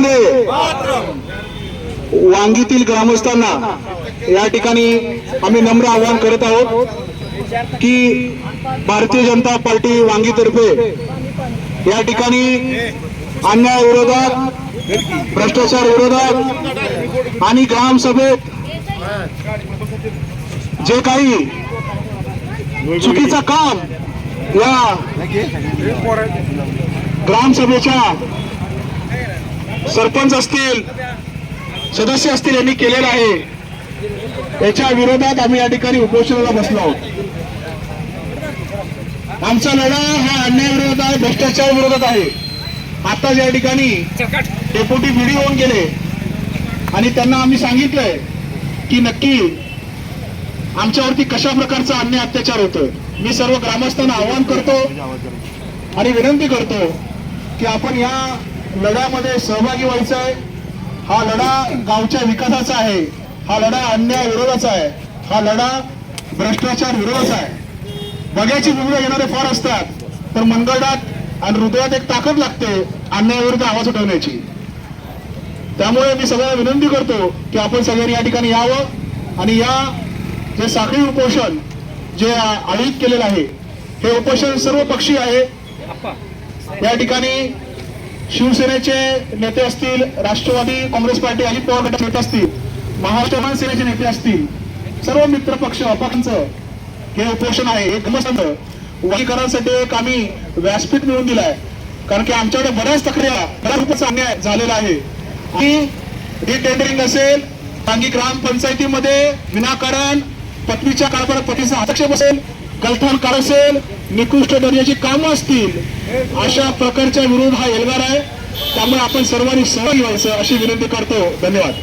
वंदे वांगीतील ग्रामस्थांना या ठिकाणी आम्ही नम्र आवाहन करत आहोत की भारतीय जनता पार्टी वांगीतर्फे या ठिकाणी अन्याय विरोधात भ्रष्टाचार विरोधात आणि ग्रामसभेत जे काही चुकीचं काम या ग्रामसभेच्या सरपंच असतील सदस्य असतील यांनी केलेलं आहे. याच्या विरोधात आम्ही या ठिकाणी उपोषणाला बसलो आहोत. आमचा लढा हा अन्याय विरोधात आहे भ्रष्टाचार विरोधात आहे. आता या ठिकाणी डेप्युटी व्हिडिओ होऊन गेले आणि त्यांना आम्ही सांगितलंय की नक्की आमच्यावरती कशा प्रकारचा अन्याय अत्याचार होतोय. मी सर्व ग्रामस्थांना आवाहन करतो आणि विनंती करतो की आपण या लढ्यामध्ये सहभागी व्हायचं आहे. हा लढा गावच्या विकासाचा आहे. हा लढा अन्याय विरोधाचा आहे. हा लढा भ्रष्टाचार विरोधाचा आहे. बघ्याची भूमिका येणारे फार असतात. पण मनगडात आणि हृदयात एक ताकद लागते अन्यायाविरुद्ध आवाज उठवण्याची. त्यामुळे मी सगळ्यांना विनंती करतो की आपण सगळ्यांनी या ठिकाणी यावं आणि या जे साखळी उपोषण जे आयोजित केलेलं आहे हे उपोषण सर्व पक्षी आहे. या ठिकाणी शिवसेनेचे नेते असतील राष्ट्रवादी काँग्रेस पार्टी अजित पवार गटाचे नेते असतील महाराष्ट्र सेनेचे नेते असतील सर्व मित्र पक्ष अपक्षांचं हे उपोषण आहे हे गमसंद वर्गीकरणासाठी एक आम्ही व्यासपीठ मिळवून दिलाय कारण की आमच्याकडे बऱ्याच तक्रार बऱ्याच रुपयाचा अन्याय झालेला आहे. आणि टेंडरिंग असेल टांगी ग्रामपंचायतीमध्ये विनाकारण पत्नीच्या काळापर्यंत पतीचा हस्तक्षेप असेल गलथान कार असेल निकृष्ट दर्जाची कामं असतील अशा प्रकारच्या विरोध हा एल्गार आहे. त्यामुळे आपण सर्वांनी सहभागी व्हायचं अशी विनंती करतो. धन्यवाद.